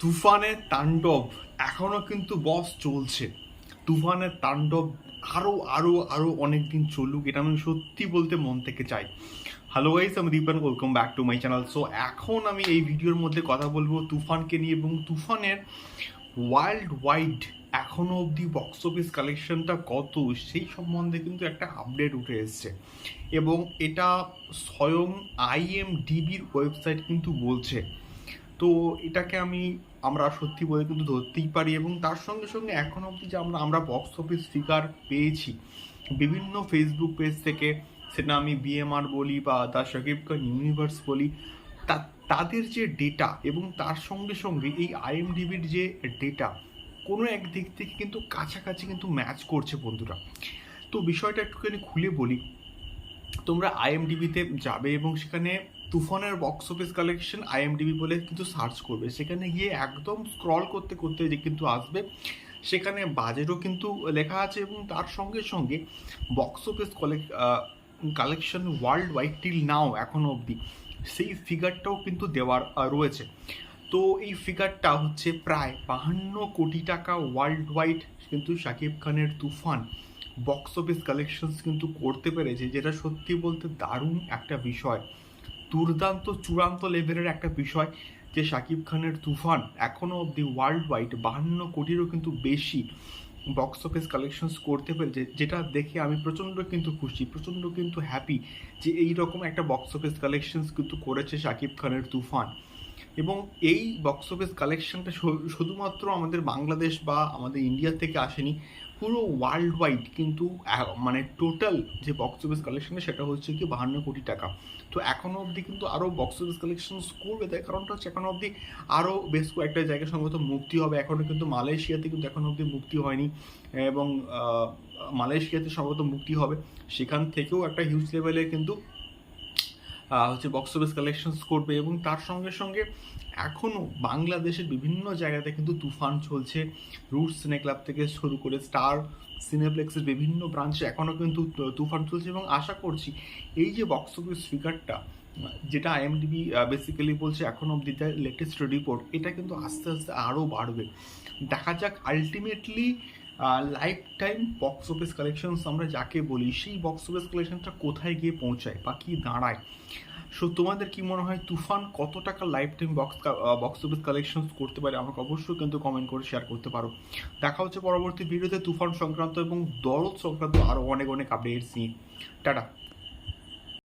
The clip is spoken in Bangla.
তুফানের তাণ্ডব এখনও কিন্তু বস চলছে। তুফানের তাণ্ডব আরও আরও আরও অনেক দিন চলুক, এটা আমি সত্যি বলতে মন থেকে চাই। হ্যালো গাইস আমি Dipan welcome back to my channel so এখন আমি এই ভিডিওর মধ্যে কথা বলব তুফানকে নিয়ে এবং তুফানের ওয়ার্ল্ড ওয়াইড এখনও অবধি বক্স অফিস কালেকশনটা কত, সেই সম্বন্ধে কিন্তু একটা আপডেট উঠে এসছে। এবং এটা স্বয়ং আইএমডিবির ওয়েবসাইট কিন্তু বলছে। তো, এটাকে আমি আমরা সত্যি বলে কিন্তু ধরতেই পারি এবং তার সঙ্গে সঙ্গে এখন অবধি যে আমরা আমরা বক্স অফিস ফিগার পেয়েছি। বিভিন্ন ফেসবুক পেজ থেকে সেটা আমি বিএমআর বলি বা দ্য শাকিব খান ইউনিভার্স বলি, তা, তাদের যে ডেটা এবং তার সঙ্গে সঙ্গে এই আইএমডিবির যে ডেটা কোনো এক দিক থেকে কিন্তু কাছাকাছি কিন্তু ম্যাচ করছে বন্ধুরা। তো বিষয়টা একটুখানি খুলে বলি তোমরা আইএমডিবিতে যাবে এবং সেখানে তুফানের বক্স অফিস কালেকশন আইএমডিবি বলে কিন্তু সার্চ করবে। সেখানে গিয়ে একদম স্ক্রল করতে করতে যে কিন্তু আসবে, সেখানে বাজেটও কিন্তু লেখা আছে এবং তার সঙ্গে সঙ্গে box office collection worldwide till now এখনও অবধি সেই ফিগারটাও কিন্তু দেওয়ার রয়েছে। তো এই ফিগারটা হচ্ছে প্রায় বাহান্ন কোটি টাকা ওয়ার্ল্ড ওয়াইড কিন্তু শাকিব খানের তুফান বক্স অফিস কালেকশনস কিন্তু করতে পেরেছে, যেটা সত্যি বলতে দারুণ একটা বিষয়। দুর্দান্ত, চূড়ান্ত লেভেলের একটা বিষয় যে শাকিব খানের তুফান এখনও অবধি ওয়ার্ল্ড ওয়াইড বাহান্ন কোটিরও কিন্তু বেশি বক্স অফিস কালেকশনস করতে পেরেছে, যেটা দেখে আমি প্রচণ্ড কিন্তু খুশি, প্রচণ্ড কিন্তু হ্যাপি যে এই রকম একটা বক্স অফিস কালেকশনস কিন্তু করেছে শাকিব খানের তুফান। এবং এই বক্স অফিস কালেকশনটা শুধুমাত্র আমাদের বাংলাদেশ বা আমাদের ইন্ডিয়া থেকে আসেনি, পুরো ওয়ার্ল্ড ওয়াইড কিন্তু মানে টোটাল যে বক্স অফিস কালেকশন সেটা হচ্ছে কি বাহান্ন কোটি টাকা। তো এখনও অবধি কিন্তু আরও বক্স অফিস কালেকশন করবে, তার কারণটা হচ্ছে এখনও অবধি আরও বেশ কয়েকটা জায়গায় সম্ভবত মুক্তি হবে। এখনও কিন্তু মালয়েশিয়াতে কিন্তু এখনও অবধি মুক্তি হয়নি এবং মালয়েশিয়াতে সম্ভবত মুক্তি হবে। সেখান থেকেও একটা হিউজ লেভেলের কিন্তু হচ্ছে বক্স অফিস কালেকশনস করবে এবং তার সঙ্গে সঙ্গে এখনও বাংলাদেশের বিভিন্ন জায়গাতে কিন্তু তুফান চলছে। রুট সিনে ক্লাব থেকে শুরু করে স্টার সিনেপ্লেক্সের বিভিন্ন ব্রাঞ্চে এখনও কিন্তু তুফান চলছে এবং আশা করছি এই যে বক্স অফিস ফিগারটা যেটা আইএমডিবি বেসিক্যালি বলছে এখন অবধি লেটেস্ট রিপোর্ট এটা কিন্তু আস্তে আস্তে আরও বাড়বে। দেখা যাক ultimately lifetime box office collections আমরা যাকে বলি, সেই বক্স অফিস কালেকশনটা কোথায় গিয়ে পৌঁছায় বা কী দাঁড়ায়? সো তোমাদের কি মনে হয় তুফান কত টাকা lifetime box box office collection করতে পারে? আমাকে অবশ্যই কিন্তু কমেন্ট করে শেয়ার করতে পারো। দেখা হচ্ছে পরবর্তী ভিডিওতে তুফান সংক্রান্ত এবং দরদ সংক্রান্ত আরও অনেক অনেক আপডেটস নিয়ে। টাটা।